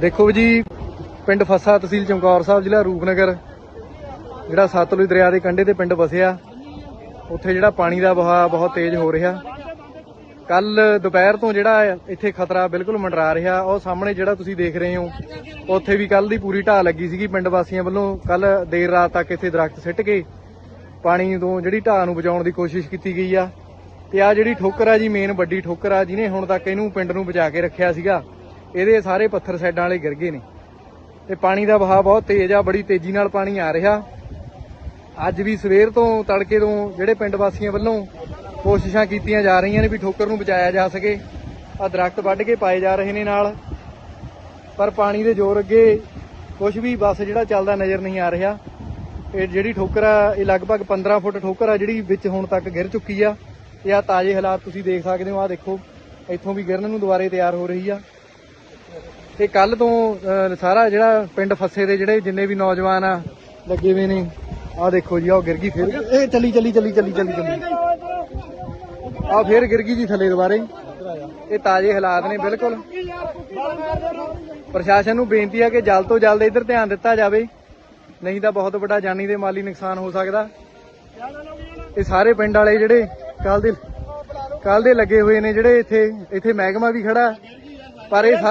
ਦੇਖੋ ਜੀ, ਪਿੰਡ ਫੱਸਾ ਤਹਿਸੀਲ ਚਮਕੌਰ ਸਾਹਿਬ, ਜ਼ਿਲ੍ਹਾ ਰੂਪਨਗਰ। ਜਿਹੜਾ ਸਤਲੁਜ ਦਰਿਆ ਦੇ ਕੰਢੇ ਤੇ ਪਿੰਡ ਵਸਿਆ। ਉੱਥੇ ਜਿਹੜਾ ਪਾਣੀ ਦਾ ਵਹਾਅ ਬਹੁਤ ਤੇਜ਼ ਹੋ ਰਿਹਾ। ਕੱਲ ਦੁਪਹਿਰ ਤੋਂ ਜਿਹੜਾ ਇੱਥੇ ਖਤਰਾ ਬਿਲਕੁਲ ਮੰਡਰਾ ਰਿਹਾ। ਉਹ ਸਾਹਮਣੇ ਜਿਹੜਾ ਤੁਸੀਂ ਦੇਖ ਰਹੇ ਹੋ, ਉੱਥੇ ਵੀ ਕੱਲ ਦੀ ਪੂਰੀ ਢਾਹ ਲੱਗੀ ਸੀਗੀ ਪਿੰਡ ਵਾਸੀਆਂ ਵੱਲੋਂ। ਕੱਲ ਦੇਰ ਰਾਤ ਤੱਕ ਇੱਥੇ ਦਰਖਤ ਸਿੱਟ ਕੇ ਪਾਣੀ ਤੋਂ ਜਿਹੜੀ ਢਾਹ ਨੂੰ ਬਚਾਉਣ ਦੀ ਕੋਸ਼ਿਸ਼ ਕੀਤੀ ਗਈ ਆ। ਤੇ ਆ ਜਿਹੜੀ ਠੋਕਰ ਆ ਜੀ ਮੇਨ ਵੱਡੀ ਠੋਕਰ ਆ, ਜਿਹਨੇ ਹੁਣ ਤੱਕ ਇਹਨੂੰ ਪਿੰਡ ਨੂੰ ਬਚਾ ਕੇ ਰੱਖਿਆ ਸੀਗਾ। ਇਹਦੇ ਸਾਰੇ ਪੱਥਰ ਸਾਈਡਾਂ ਵਾਲੇ ਗਿਰ ਗਏ ਨੇ। ਤੇ ਪਾਣੀ ਦਾ ਵਹਾਅ ਬਹੁਤ ਤੇਜ਼ ਆ, ਬੜੀ ਤੇਜ਼ੀ ਨਾਲ ਪਾਣੀ ਆ ਰਿਹਾ। ਅੱਜ ਵੀ ਸਵੇਰ ਤੋਂ ਤੜਕੇ ਤੋਂ ਜਿਹੜੇ ਪਿੰਡ ਵਾਸੀਆਂ ਵੱਲੋਂ ਕੋਸ਼ਿਸ਼ਾਂ ਕੀਤੀਆਂ ਜਾ ਰਹੀਆਂ ਨੇ ਵੀ ਠੋਕਰ ਨੂੰ ਬਚਾਇਆ ਜਾ ਸਕੇ ਆ ਦਰਖਤ ਵੱਢ ਕੇ ਪਾਏ ਜਾ ਰਹੇ ਨੇ ਨਾਲ। ਪਰ ਪਾਣੀ ਦੇ ਜ਼ੋਰ ਅੱਗੇ ਕੁਝ ਵੀ ਬਸ ਜਿਹੜਾ ਚੱਲਦਾ ਨਜ਼ਰ ਨਹੀਂ ਆ ਰਿਹਾ। ਇਹ ਜਿਹੜੀ ਠੋਕਰ ਆ, ਇਹ ਲਗਭਗ 15 ਫੁੱਟ ਠੋਕਰ ਆ ਜਿਹੜੀ ਵਿੱਚ ਹੁਣ ਤੱਕ ਗਿਰ ਚੁੱਕੀ ਆ। ਤੇ ਆ ਤਾਜ਼ੇ ਹਾਲਾਤ ਤੁਸੀਂ ਦੇਖ ਸਕਦੇ ਹੋ ਆ ਦੇਖੋ, ਇੱਥੋਂ ਵੀ ਗਿਰਨ ਨੂੰ ਦੁਬਾਰੇ ਤਿਆਰ ਹੋ ਰਹੀ ਆ। ਤੇ ਕੱਲ ਤੋਂ ਅਹ, ਸਾਰਾ ਜਿਹੜਾ ਪਿੰਡ ਫੱਸੇ ਦੇ ਜਿਹੜੇ ਜਿੰਨੇ ਵੀ ਨੌਜਵਾਨ ਆ ਲੱਗੇ ਹੋਏ ਨੇ ਆ ਦੇਖੋ ਜੀ ਆਹ ਗਿਰ ਗਈ ਫਿਰ। ਇਹ ਚੱਲੀ ਚੱਲੀ ਚੱਲੀ ਚੱਲੀ ਚੱਲੀ ਚੱਲੀ। ਆ ਫਿਰ ਗਿਰ ਗਈ ਜੀ ਥੱਲੇ ਦੁਬਾਰੇ। ਇਹ ਤਾਜ਼ੇ ਹਾਲਾਤ ਨੇ ਬਿਲਕੁਲ। ਪ੍ਰਸ਼ਾਸਨ ਨੂੰ ਬੇਨਤੀ ਆ ਕਿ ਜਲਦ ਤੋਂ ਜਲਦ ਇੱਧਰ ਧਿਆਨ ਦਿੱਤਾ ਜਾਵੇ। ਨਹੀਂ ਤਾਂ ਬਹੁਤ ਵੱਡਾ ਜਾਨੀ ਤੇ ਮਾਲੀ ਨੁਕਸਾਨ ਹੋ ਸਕਦਾ। ਇਹ ਸਾਰੇ ਪਿੰਡ ਵਾਲੇ ਜਿਹੜੇ ਕੱਲ ਦੇ ਕੱਲ ਦੇ ਲੱਗੇ ਹੋਏ ਨੇ ਜਿਹੜੇ ਇੱਥੇ ਇੱਥੇ ਮਹਿਕਮਾ ਵੀ ਖੜਾ। ਪਰ ਇਹ ਸਾਰੇ